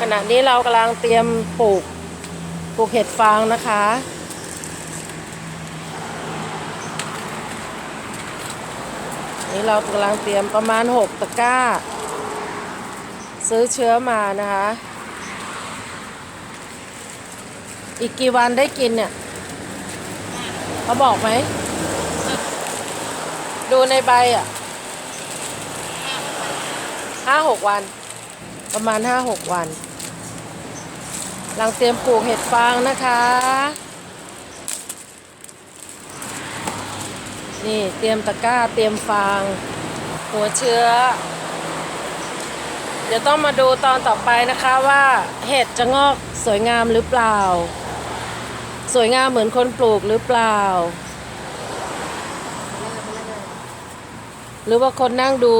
ขณะนี้เรากำลังเตรียมปลูกปลูกเห็ดฟางนะคะ นี่เรากำลังเตรียมประมาณ 6 ตะกร้า ซื้อเชื้อมานะคะ อีกกี่วันได้กินเนี่ยเขาบอกไหม ดูในใบอะ ห้าหกวัน ประมาณห้าหกวันกำลังเตรียมปลูกเห็ดฟางนะคะ นี่เตรียมตะกร้าเตรียมฟาง หัวเชื้อ เดี๋ยวต้องมาดูตอนต่อไปนะคะว่าเห็ดจะงอกสวยงามหรือเปล่า สวยงามเหมือนคนปลูกหรือเปล่า หรือว่าคนนั่งดู